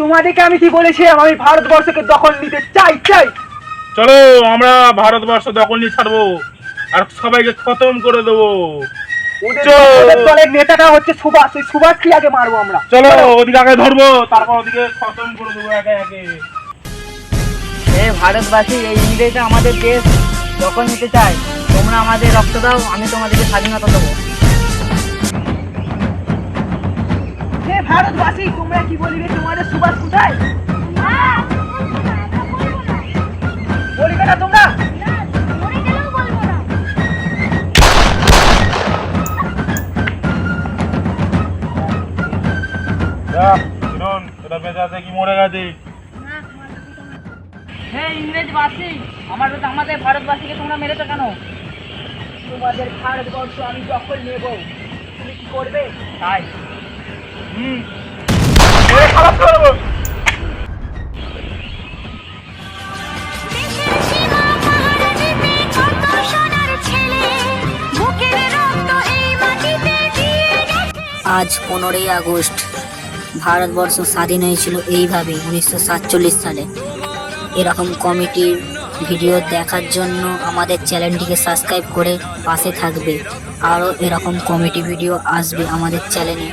তোমাদেরকে আমি কি বলেছিলাম আমি ভারতবর্ষকে দখল নিতে চাই চাই। চলো আমরা ভারতবর্ষ দখল নিয়ে ছাড়বো। আর সবাইকে খতম করে দেবো। ওদের চল। ওদের দলের নেতাটা হচ্ছে সুভাষ ওই সুভাষকে আগে মারবো আমরা। চলো ওদিকে আগে ধরবো তারপর ওদিকে খতম করে দেবো একে একে। এই ভারতবাসী এই ইংরেজরা আমাদের দেশ দখল নিতে চায়। তোমরা আমাদের রক্ত দাও আমি তোমাদেরকে স্বাধীনতা দেবো। ভারতবাসী তোমরা কি বলিবে তোমাদের সুভাষ কোথায়? বলিবে না তোমরা? হে ইংরেজবাসী আমাদের আমাদের ভারতবাসীকে তোমরা মেরেছো কেন? তোমাদের ভারতবর্ষ আমি দখল নেব। তুমি কি করবে? তাই। আজ পনেরোই আগস্ট। ভারতবর্ষ স্বাধীন হয়েছিল এইভাবে উনিশশো সাতচল্লিশ সালে। এরকম কমিটির ভিডিও দেখার জন্য আমাদের চ্যানেলটিকে সাবস্ক্রাইব করে পাশে থাকবে। আরও এরকম কমিটি ভিডিও আসবে আমাদের চ্যানেলে।